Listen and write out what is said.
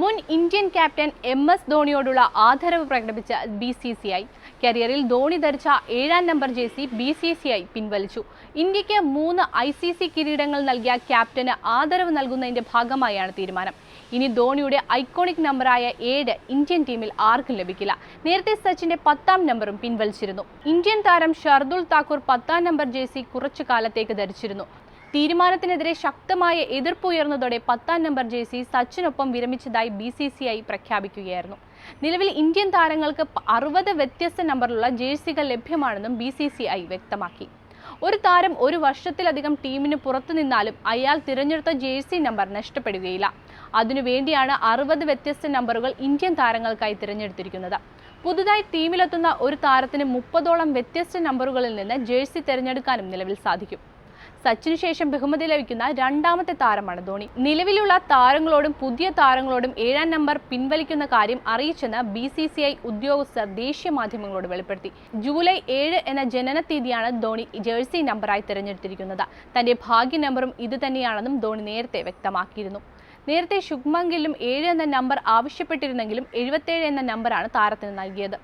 മുൻ Indian captain M S ധോണിയോടുള്ള ആദരവ് പ്രകടിപ്പിച്ച ബി സി സി ഐ. കരിയറിൽ ധോണി ധരിച്ച ഏഴാം number jersey B C C I പിൻവലിച്ചു. ഇന്ത്യയ്ക്ക് മൂന്ന് ഐ സി സി കിരീടങ്ങൾ നൽകിയ ക്യാപ്റ്റന് ആദരവ് നൽകുന്നതിന്റെ ഭാഗമായാണ് തീരുമാനം. ഇനി ധോണിയുടെ ഐക്കോണിക് നമ്പറായ ഏഴ് ഇന്ത്യൻ ടീമിൽ ആർക്കും ലഭിക്കില്ല. നേരത്തെ സച്ചിന്റെ പത്താം നമ്പറും പിൻവലിച്ചിരുന്നു. ഇന്ത്യൻ താരം ഷർദുൽ താക്കൂർ പത്താം നമ്പർ ജേഴ്സി കുറച്ചു കാലത്തേക്ക് ധരിച്ചിരുന്നു. തീരുമാനത്തിനെതിരെ ശക്തമായ എതിർപ്പ് ഉയർന്നതോടെ പത്താം നമ്പർ ജേഴ്സി സച്ചിനൊപ്പം വിരമിച്ചതായി ബി സി സി ഐ പ്രഖ്യാപിക്കുകയായിരുന്നു. നിലവിൽ ഇന്ത്യൻ താരങ്ങൾക്ക് അറുപത് വ്യത്യസ്ത നമ്പറിലുള്ള ജേഴ്സികൾ ലഭ്യമാണെന്നും ബി സി സി ഐ വ്യക്തമാക്കി. ഒരു താരം ഒരു വർഷത്തിലധികം ടീമിന് പുറത്തു നിന്നാലും അയാൾ തിരഞ്ഞെടുത്ത ജേഴ്സി നമ്പർ നഷ്ടപ്പെടുകയില്ല. അതിനുവേണ്ടിയാണ് അറുപത് വ്യത്യസ്ത നമ്പറുകൾ ഇന്ത്യൻ താരങ്ങൾക്കായി തിരഞ്ഞെടുത്തിരിക്കുന്നത്. പുതുതായി ടീമിലെത്തുന്ന ഒരു താരത്തിന് മുപ്പതോളം വ്യത്യസ്ത നമ്പറുകളിൽ നിന്ന് ജേഴ്സി തിരഞ്ഞെടുക്കാനും നിലവിൽ സാധിക്കും. സച്ചിനു ശേഷം ബഹുമതി ലഭിക്കുന്ന രണ്ടാമത്തെ താരമാണ് ധോണി. നിലവിലുള്ള താരങ്ങളോടും പുതിയ താരങ്ങളോടും ഏഴാം നമ്പർ പിൻവലിക്കുന്ന കാര്യം അറിയിച്ചെന്ന് ബി സി സി ഐ ഉദ്യോഗസ്ഥർ ദേശീയ മാധ്യമങ്ങളോട് വെളിപ്പെടുത്തി. ജൂലൈ ഏഴ് എന്ന ജനന തീയതിയാണ് ധോണി ജേഴ്സി നമ്പറായി തിരഞ്ഞെടുത്തിരിക്കുന്നത്. തന്റെ ഭാഗ്യ നമ്പറും ഇത് തന്നെയാണെന്നും ധോണി നേരത്തെ വ്യക്തമാക്കിയിരുന്നു. നേരത്തെ ശുഭ്മൻ ഏഴ് എന്ന നമ്പർ ആവശ്യപ്പെട്ടിരുന്നെങ്കിലും എഴുപത്തേഴ് എന്ന നമ്പറാണ് താരത്തിന് നൽകിയത്.